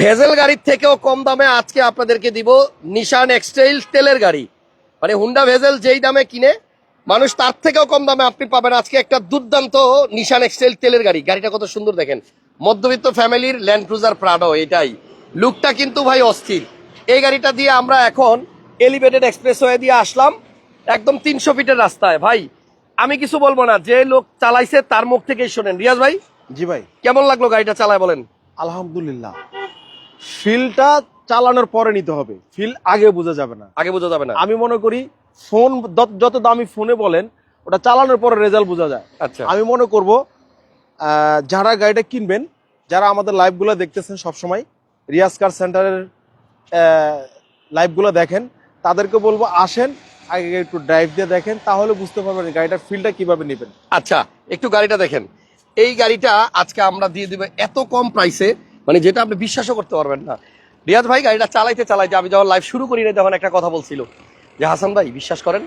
Bezel গাড়ির থেকেও কম দামে আজকে আপনাদেরকে দিব নিশান এক্সটাইল তেলের গাড়ি। মানে হুন্ডা ভেজেল যেই দামে কিনে মানুষ তার থেকেও কম দামে আপনি পাবেন আজকে একটা দুর্দান্ত নিশান এক্সটাইল তেলের গাড়ি। গাড়িটা কত সুন্দর দেখেন। মধ্যবিত্ত ফ্যামিলির ল্যান্ড ক্রুজার প্রাডো এটাই। লুকটা কিন্তু ভাই অস্থির। এই গাড়িটা দিয়ে আমরা এখন এলিভেটেড এক্সপ্রেস হয়ে দিয়ে আসলাম। একদম তিনশো ফিটের রাস্তায়। ভাই আমি কিছু বলব না। যে লোক চালাইছে তার মুখ থেকেই শোনেন। রিয়াজ ভাই? জি ভাই। কেমন লাগল গাড়িটা চালায় বলেন? আলহামদুলিল্লাহ। ফিলটা চালানোর পরে নিতে হবে। ফিল আগে বোঝা যাবে না। আগে বোঝা যাবে না। আমি মনে করি ফোন যত- দামি ফোনে বলেন ওটা চালানোর পরে রেজাল্ট বোঝা যায়। আচ্ছা। আমি মনে করব যারা গাড়িটা কিনবেন যারা আমাদের লাইভগুলো দেখতেছেন সবসময় রিয়াজ কার সেন্টারের লাইভগুলো দেখেন তাদেরকে বলব আসেন আগে একটু ড্রাইভ দিয়ে দেখেন তাহলে বুঝতে পারবেন গাড়িটার ফিলটা কীভাবে নেবেন। আচ্ছা একটু গাড়িটা দেখেন। এই গাড়িটা আজকে আমরা দিয়ে দিব এত কম প্রাইসে মানে যেটা আপনি বিশ্বাসও করতে পারবেন না। রিয়াজ ভাই গাড়িটা চালাইতে চালাইতে আমি যখন লাইভ শুরু করি না তখন একটা কথা বলছিল। যে হাসান ভাই বিশ্বাস করেন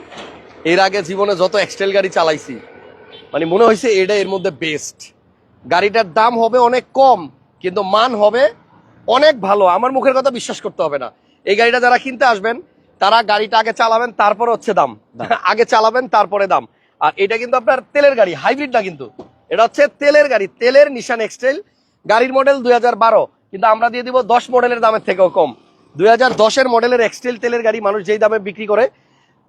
এর আগে জীবনে যত এক্সটেল গাড়ি চালাইছি মানে মনে হয়েছে এটা এর মধ্যে বেস্ট গাড়িটার দাম হবে অনেক কম কিন্তু মান হবে অনেক ভালো। আমার মুখের কথা বিশ্বাস করতে হবে না। এই গাড়িটা যারা কিনতে আসবেন তারা গাড়িটা আগে চালাবেন তারপরে হচ্ছে দাম। আগে চালাবেন তারপরে দাম। আর এটা কিন্তু আপনার তেলের গাড়ি হাইব্রিড না কিন্তু। এটা হচ্ছে তেলের গাড়ি তেলের নিশান এক্সটেল গাড়ির মডেল দু হাজার বারো কিন্তু আমরা দিয়ে দিব দশ মডেলের দামের থেকেও কম। দুই হাজার দশের মডেলের এক্সটেল তেলের গাড়ি মানুষ যেই দামে বিক্রি করে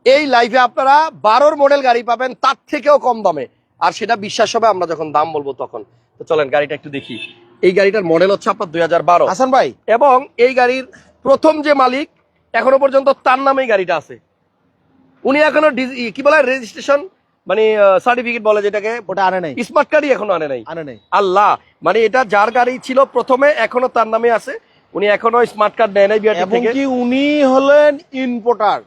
এই লাইফে আপনারা বারোর মডেল গাড়ি পাবেন তার থেকেও কম দামে। আর সেটা বিশ্বাস হবে আমরা যখন দাম বলব তখন। তো চলেন গাড়িটা একটু দেখি। এই গাড়িটার মডেল হচ্ছে আপনার দুই হাজার বারো। হাসান ভাই। এবং এই গাড়ির প্রথম যে মালিক এখনও পর্যন্ত তার নামেই গাড়িটা আছে। উনি এখনও কি বলে রেজিস্ট্রেশন মানে সার্টিফিকেট বলে যেটাকে। ওটা আনে নাই। স্মার্ট কার্ডই এখনও আনে নাই। আনে নাই। আল্লাহ! মানে এটা যার গাড়ি ছিল প্রথমে এখনও তার নামে আছে। উনি এখনও স্মার্ট কার্ড নেয় নাই বিআরটি এবং থেকে। কি উনি হলেন ইম্পোর্টার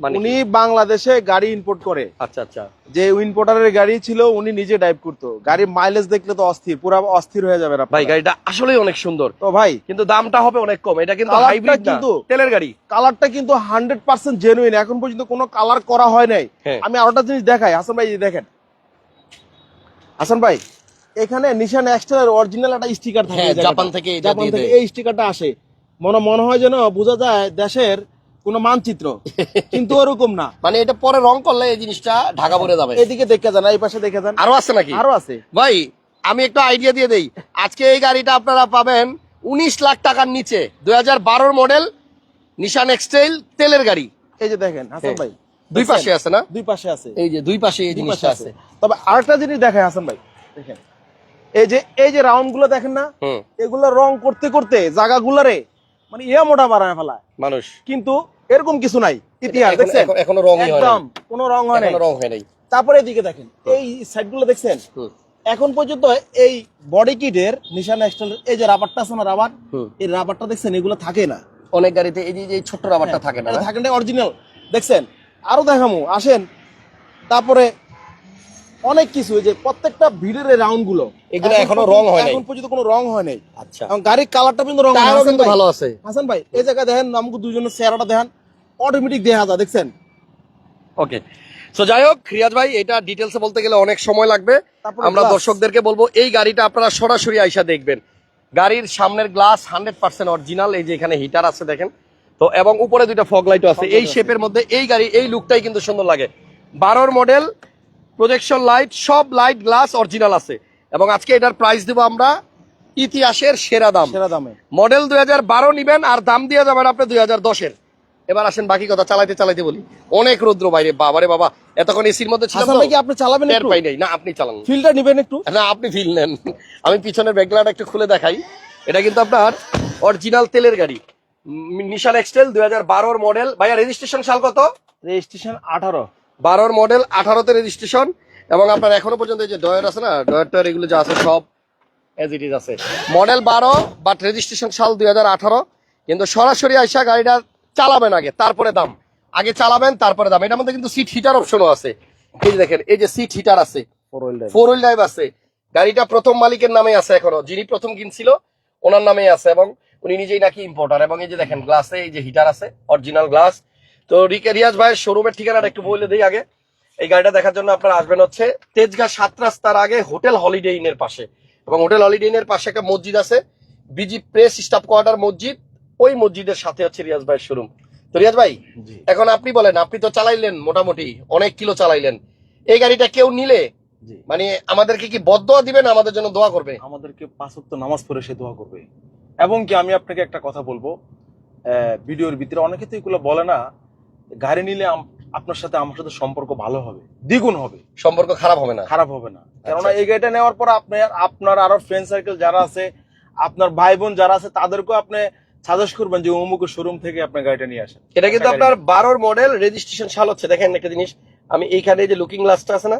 উনি বাংলাদেশে গাড়ি ইম্পোর্ট করে। আচ্ছা আচ্ছা। যে ইম্পোর্টারের গাড়ি ছিল উনি নিজে ড্রাইভ করতো। গাড়ির মাইলেজ দেখলে তো অস্থির পুরো অস্থির হয়ে যাবে ভাই গাড়িটা আসলেই অনেক সুন্দর। তো ভাই কিন্তু দামটা হবে অনেক কম। এটা কিন্তু হাইব্রিড কিন্তু তেলের গাড়ি। কালারটা কিন্তু হান্ড্রেড পার্সেন্ট জেনুইন এখন পর্যন্ত কোনো কালার করা হয় নাই। হ্যাঁ। আমি আরেকটা জিনিস দেখাই। হাসান ভাই এই দেখেন। হাসান ভাই এখানে নিশান এক্সট্রার অরিজিনাল একটা স্টিকার থাকে। জাপান থেকে এটা জাপান দিয়ে থেকে দেয়। এই স্টিকারটা আসে। মনে মনে হয় যেন বোঝা যায় দেশের কোনো মানচিত্র। কিন্তু ওরকম না। মানে এটা পরে রং করলে এই জিনিসটা ঢাকা পড়ে যাবে। এদিকে দেখে যান এই পাশে দেখে যান। আরও আছে নাকি? আরও আছে। ভাই আমি একটু আইডিয়া দিয়ে দেই। আজকে এই গাড়িটা আপনারা পাবেন উনিশ লাখ টাকার নিচে। দুই হাজার বারোর মডেল নিশান এক্সটাইল তেলের গাড়ি। এই যে দেখেন হাসান হ্যাঁ। ভাই। দুই পাশে আছে না? দুই পাশে আছে। এই যে দুই পাশে এই জিনিসটা আছে। তবে আরেকটা জিনিস দেখেন হাসান ভাই। দেখেন। এই যে এই যে রাউন্ডগুলো দেখেন না? এগুলো রং করতে করতে জায়গা গুলারে মানে ইয়া মোটা বাড়ায় ফেলায়। মানুষ। কিন্তু এরকম কিছু নাই ইতিহাস দেখছেন? এখনও হয় একদম কোনো রং হয় নাই। রং হয় নাই। তারপরে এদিকে দেখেন এই সাইডগুলো দেখছেন এখন পর্যন্ত এই বডি কিটের নিশান এক্সটেল এই যে রাবারটা আছে না রাবার এই রাবারটা দেখছেন এগুলো থাকে না। অনেক গাড়িতে এই যে ছোট্ট রাবারটা থাকে না থাকে না অরিজিনাল দেখছেন? আরও দেখামু আসেন। তারপরে অনেক কিছু যে প্রত্যেকটা ভিড়ের রাউন্ডগুলো। এগুলো এখনও রং হয় নাই। এখন পর্যন্ত কোনো রং হয় নাই। আচ্ছা। এবং গাড়ির কালারটা কিন্তু রং হয়। কিন্তু ভালো আছে। হাসান ভাই এই জায়গায় দেখেন আমাকে দুজনের চেহারাটা দেখেন অটোমেটিক দেখা যায় দেখছেন? ওকে সো যাই হোক রিয়াজ ভাই এটা ডিটেলসে বলতে গেলে অনেক সময় লাগবে। আমরা দর্শকদেরকে বলব এই গাড়িটা আপনারা সরাসরি আইসা দেখবেন। গাড়ির সামনের গ্লাস হান্ড্রেড পার্সেন্ট অরিজিনাল এই যে এখানে হিটার আছে দেখেন। তো এবং উপরে দুইটা ফগ লাইটও আছে। এই শেপের মধ্যে এই গাড়ি এই লুকটাই কিন্তু সুন্দর লাগে। বারোর মডেল প্রজেকশন লাইট সব লাইট গ্লাস অরিজিনাল আছে। এবং আজকে এটার প্রাইস দেবো আমরা ইতিহাসের সেরা দাম। সেরা দামে। মডেল দুই হাজার বারো নিবেন আর দাম দিয়ে যাবেন আপনি দুই হাজার দশের। এবার আসেন বাকি কথা চালাইতে চালাইতে বলি। অনেক রৌদ্র বাইরে বাবারে বাবা এতক্ষণ এসির মধ্যে ছিলাম আপনি চালাবেন একটু? পাই নাই। না আপনি চালান। ফিল্ডটা নেবেন একটু? না আপনি ফিল নেন। আমি পিছনের ব্যাগলাটা একটু খুলে দেখাই। এটা কিন্তু আপনার অরিজিনাল তেলের গাড়ি। নিশান এক্সটেল দুই হাজার বারোর মডেল ভাইয়া রেজিস্ট্রেশন সাল কত? রেজিস্ট্রেশন আঠারো। বারোর মডেল আঠারোতে রেজিস্ট্রেশন এবং আপনার এখনও পর্যন্ত এই যে ডয়ার আছে না ডয়ার টয়ার এগুলো যা আছে সব এজ ইট ইজ আছে। মডেল বারো বাট রেজিস্ট্রেশন সাল দুই হাজার আঠারো কিন্তু সরাসরি আইসা গাড়িটা চালাবেন আগে তারপরে দাম। আগে চালাবেন তারপরে দাম। এটার মধ্যে কিন্তু সিট হিটার অপশনও আছে। এই যে দেখেন এই যে সিট হিটার আছে। Four wheel four wheel drive আছে। গাড়িটা প্রথম মালিকের নামে আছে এখনও। যিনি প্রথম কিনছিল ওনার নামে আছে এবং উনি নিজেই নাকি ইম্পোর্টার এবং এই যে দেখেন গ্লাসে এই যে হিটার আছে অরিজিনাল গ্লাস তো রিকে রিয়াজ ভাইয়ের শোরুমের ঠিকানাটা একটু বলে দিই আগে। এই গাড়িটা দেখার জন্য আপনারা আসবেন হচ্ছে তেজগাঁ সাত রাস্তার আগে হোটেল হলিডে ইনের পাশে। এবং হোটেল হলিডে ইনের পাশে একটা মসজিদ আছে বিজি প্রেস স্টাফ কোয়ার্টার মসজিদ। ওই মসজিদের সাথে হচ্ছে রিয়াজ ভাইয়ের শোরুম তো রিয়াজ ভাই এখন আপনি বলেন আপনি তো চালাইলেন মোটামুটি অনেক কিলো চালাইলেন। এই গাড়িটা কেউ নিলে মানে আমাদেরকে কি বদয়া দিবেন আমাদের জন্য দোয়া করবে? আমাদেরকে পাঁচ ওয়াক্ত নামাজ পড়ে সে দোয়া করবে। এবং কি আমি আপনাকে একটা কথা বলব ভিডিওর ভিতরে অনেকে তো এগুলো বলে না গাড়ি নিলে আপনার সাথে আমার সাথে সম্পর্ক ভালো হবে দ্বিগুণ হবে। সম্পর্ক খারাপ হবে না। খারাপ হবে না। কেননা আচ্ছা। এই গাড়িটা নেওয়ার পর আপনার আপনার আরও ফ্রেন্ড সার্কেল যারা আছে আপনার ভাই বোন যারা আছে তাদেরকেও আপনি সাজেস্ট করবেন যে অমুক শোরুম থেকে আপনার গাড়িটা নিয়ে আসেন। এটা কিন্তু আপনার বারোর মডেল রেজিস্ট্রেশন সাল হচ্ছে। দেখেন একটা জিনিস আমি এইখানে যে লুকিং গ্লাসটা আছে না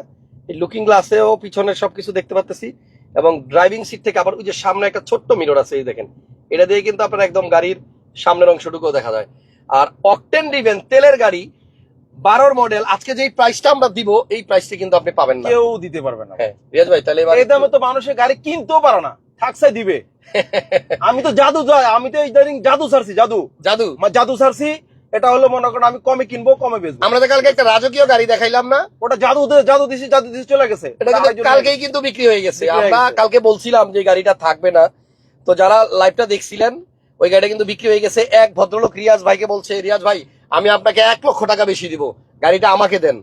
এই লুকিং গ্লাসেও পিছনের সবকিছু দেখতে পাচ্তেছি এবং ড্রাইভিং সিট থেকে আবার ওই যে সামনে একটা ছোট্ট মিরর আছে এই দেখেন। এটা দিয়ে কিন্তু আপনার একদম গাড়ির সামনের অংশটুকুও দেখা যায়। আর অকটেন ডিভেন তেলের গাড়ি বারোর মডেল আজকে যেই প্রাইসটা আমরা দিব এই প্রাইসটা কিন্তু আপনি পাবেন না। কেউ দিতে পারবে না। হ্যাঁ রিয়াজ ভাই তাহলে এই দামে তো মানুষের গাড়ি কিনতেও পারো না থাকসাই দিবে। আমি তো জাদু যা- আমি তো ইদানিং জাদু সারছি জাদু। জাদু? জাদু সারছি এটা হলো মনে করেন আমি কমে কিনবো কমে বেচবো। আমরা তো কালকে একটা রাজকীয় গাড়ি দেখাইলাম না? ওটা জাদু জাদু দিছি জাদু দিছি চলে গেছে। এটা কিন্তু কালকেই কিন্তু বিক্রি হয়ে গেছে। আমরা কালকে বলছিলাম যে গাড়িটা থাকবে না। তো যারা লাইভটা দেখছিলেন ওই গাড়িটা কিন্তু বিক্রি হয়ে গেছে। এক ভদ্রলোক রিয়াজ ভাইকে বলছে রিয়াজ ভাই আমি আপনাকে এক লক্ষ টাকা বেশি দিব। গাড়িটা আমাকে দেন।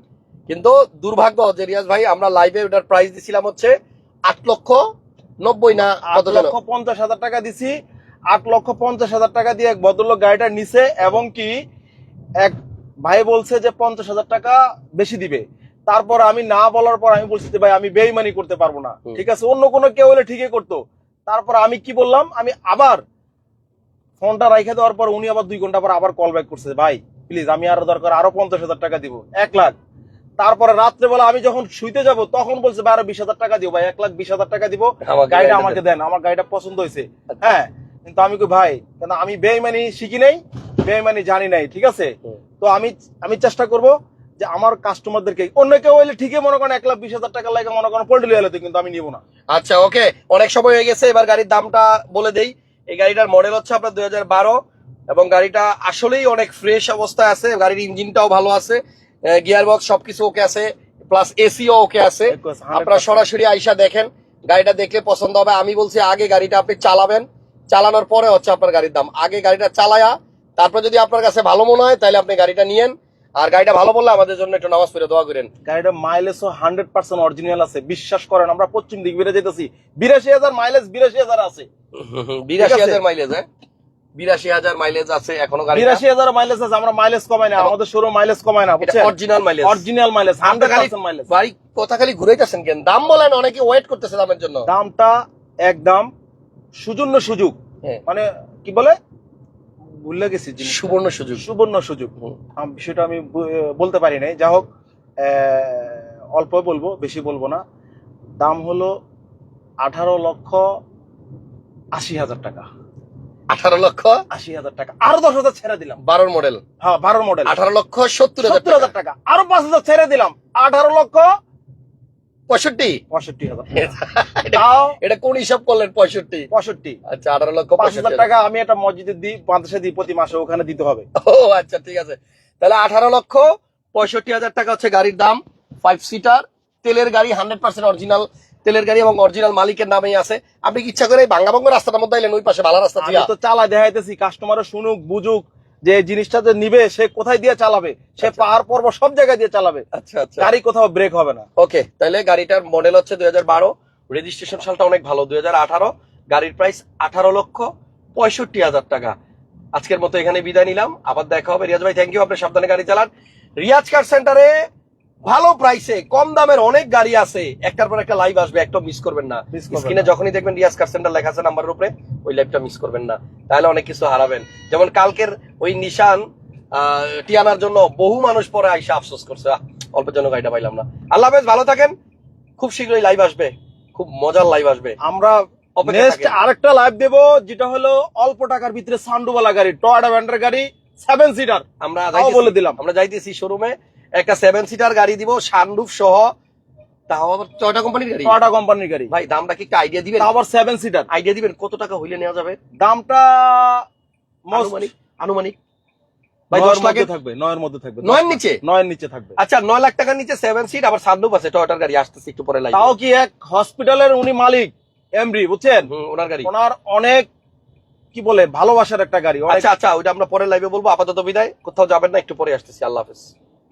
কিন্তু দুর্ভাগ্য যে রিয়াজ ভাই আমরা লাইভে ওটার প্রাইস দিছিলাম হচ্ছে আট লক্ষ নব্বই না আট লক্ষ পঞ্চাশ হাজার টাকা দিছি। আট লক্ষ পঞ্চাশ হাজার টাকা দিয়ে এক ভদ্রলোক গাড়িটা নিছে এবং কি এক ভাই বলছে যে পঞ্চাশ হাজার টাকা বেশি দিবে। তারপর আমি না বলার পর আমি বলছি ভাই আমি বেইমানি করতে পারব না। ঠিক আছে অন্য কোনো কেউ হলে ঠিকই করতো। তারপর আমি কি বললাম আমি আবার ফোনটা রাইখে দেওয়ার পর উনি আবার দুই ঘণ্টা পর আবার কল ব্যাক করছে ভাই প্লিজ আমি আরও দরকার আরও পঞ্চাশ হাজার টাকা দিব এক লাখ। তারপরে রাত্রেবেলা আমি যখন শুইতে যাব তখন বলছে ভাই আরও বিশ হাজার টাকা দিব ভাই এক লাখ বিশ হাজার টাকা দিব গাড়িটা আমাকে দেন। আমার গাড়িটা পছন্দ হয়েছে। আচ্ছা। হ্যাঁ কিন্তু আমি কই ভাই কেন আমি বেইমানি শিখি নাই বেইমানি জানি নাই ঠিক আছে? তো আমি আমি চেষ্টা করব যে আমার কাস্টমারদেরকে অন্য কেউ হইলে ঠিকই মনে করেন এক লাখ বিশ হাজার টাকা লাগে মনে করেন পোল্ট্রি হলে কিন্তু আমি নিব না। আচ্ছা ওকে অনেক সময় হয়ে গেছে এবার গাড়ির দামটা বলে দেই। এই গাড়িটার মডেল হচ্ছে আপনার দুই হাজার বারো এবং গাড়িটা আসলেই অনেক ফ্রেশ অবস্থায় আছে গাড়ির ইঞ্জিনটাও ভালো আছে গিয়ার বক্স সবকিছু ওকে আছে প্লাস এসিও ওকে আছে। আপনারা সরাসরি আইসা দেখেন গাড়িটা দেখলে পছন্দ হবে। আমি বলছি আগে গাড়িটা আপনি চালাবেন। চালানোর পরে হচ্ছে আপনার গাড়ির দাম। আগে গাড়িটা চালায়া তারপর যদি আপনার কাছে ভালো মনে হয় তাহলে আপনি গাড়িটা নিয়েন। আর গাড়িটা ভালো বললে আমাদের জন্য একটু নামাজ পড়ে দোয়া করেন। গাড়িটা মাইলেজও হান্ড্রেড পার্সেন্ট অরিজিনাল আছে বিশ্বাস করেন আমরা পশ্চিম দিক বেড়ে যেতেছি। বিরাশি হাজার মাইলেজ বিরাশি হাজার আছে। বিরাশি হাজার মাইলেজ হ্যাঁ? বিরাশি হাজার মাইলেজ আছে এখনও গাড়ি বিরাশি হাজার মাইলেজ আছে আমরা মাইলেজ কমাই না আমাদের শোরুম মাইলেজ না original mileage original mileage hundred percent mileage বাড়ি কথা খালি ঘুরাইতেছেন কেন? দাম বলেন অনেকে ওয়েট করতেছে দামের জন্য। দামটা একদম সুজন্য সুযোগ। হ্যাঁ। মানে কি বলে? ভুলে গেছি সুবর্ণ সুযোগ। সুবর্ণ সুযোগ। বিষয়টা আমি বলতে পারি নাই। যা হোক অল্প বলব বেশি বলব না। দাম হলো আঠারো লক্ষ আশি হাজার টাকা। আঠারো লক্ষ আশি হাজার টাকা। আরও দশ হাজার ছেড়ে দিলাম। বারোর মডেল। হ্যাঁ বারো মডেল। আঠারো লক্ষ সত্তর হাজার টাকা। আরও পাঁচ হাজার ছেড়ে দিলাম। আঠারো লক্ষ পঁয়ষট্টি? পঁয়ষট্টি হাজার এটা কোন হিসাব করলেন পঁয়ষট্টি? পঁয়ষট্টি। আচ্ছা আঠারো লক্ষ পাঁচ হাজার পঁয়ষট্টি। টাকা আমি একটা মসজিদে দিই মাদ্রাসা দিই প্রতি মাসে ওখানে দিতে হবে। ও আচ্ছা ঠিক আছে। তাহলে আঠারো লক্ষ পঁয়ষট্টি হাজার টাকা হচ্ছে গাড়ির দাম। ফাইভ সিটার তেলের গাড়ি হান্ড্রেড পার্সেন্ট অরিজিনাল তেলের গাড়ি এবং অরিজিনাল মালিকের নামেই আছে। আপনি ইচ্ছা করে এই বাঙ্গাবঙ্গ রাস্তার মধ্যে এলেন ওই পাশে ভালো রাস্তা তো চালা দেখাইতেছি কাস্টমারও শুনুক বুঝুক। যে জিনিসটা যে নিবে সে কোথায় দিয়ে চালাবে? সে আচ্ছা। পাহাড় পর্বত সব জায়গায় দিয়ে চালাবে। আচ্ছা আচ্ছা। গাড়ি কোথাও ব্রেক হবে না। ওকে তাহলে গাড়িটার মডেল হচ্ছে দুই হাজার বারো। রেজিস্ট্রেশন সালটা অনেক ভালো দুই হাজার আঠারো। গাড়ির প্রাইস আঠারো লক্ষ পঁয়ষট্টি হাজার টাকা। আজকের মতো এখানে বিদায় নিলাম। আবার দেখা হবে। রিয়াজ ভাই থ্যাংক ইউ আপনি সাবধানে গাড়ি চালান। রিয়াজ কার সেন্টারে ভালো প্রাইসে কম দামের অনেক গাড়ি আছে একটার পর একটা লাইভ আসবে একটা মিস করবেন না। স্ক্রিনে যখনই দেখবেন রিয়াজ কার সেন্টার লেখা আছে নাম্বারের উপরে ওই লাইভটা মিস করবেন না। তাহলে অনেক কিছু হারাবেন। যেমন কালকের ওই নিশান টিয়ানার জন্য বহু মানুষ পরে আইসা আফসোস করছে। অল্পের জন্য গাড়িটা পাইলাম না। আল্লাহ হাফেজ ভালো থাকেন। খুব শীঘ্রই লাইভ আসবে। খুব মজার লাইভ আসবে। আমরা নেক্সট। আরেকটা লাইভ দেব যেটা হলো অল্প টাকার ভিতরে সান্ডুবালা গাড়ি টয়টা ব্যান্ডের গাড়ি সেভেন সিটার আমরা বলে দিলাম। আমরা যাইতেছি শোরুমে একটা সেভেন সিটার গাড়ি দিব সানরুফ সহ। তাও আবার কোম্পানির গাড়ি? টয়টা কোম্পানির গাড়ি। ভাই দামটা কি আইডিয়া দিবেন? আবার সেভেন সিটার আইডিয়া দিবেন কত টাকা হইলে নেওয়া যাবে? দামটা আনুমানিক আনুমানিক। ভাই দশ লাখের থাকবে নয়ের মধ্যে থাকবে নয়ের নিচে? নয়ের নিচে থাকবে। আচ্ছা নয় লাখ টাকার নিচে সেভেন সিট আবার সানরুফ আছে টয়টার গাড়ি আসতেছে একটু পরে তাও কি এক হসপিটালের উনি মালিক এমডি বুঝছেন? ওনার গাড়ি। ওনার অনেক কি বলে ভালোবাসার একটা গাড়ি আচ্ছা আচ্ছা ওইটা আমরা পরে লাইভে বলব আপাতত বিদায়। কোথাও যাবেন না একটু পরে আসতেছি আল্লাহ হাফেজ।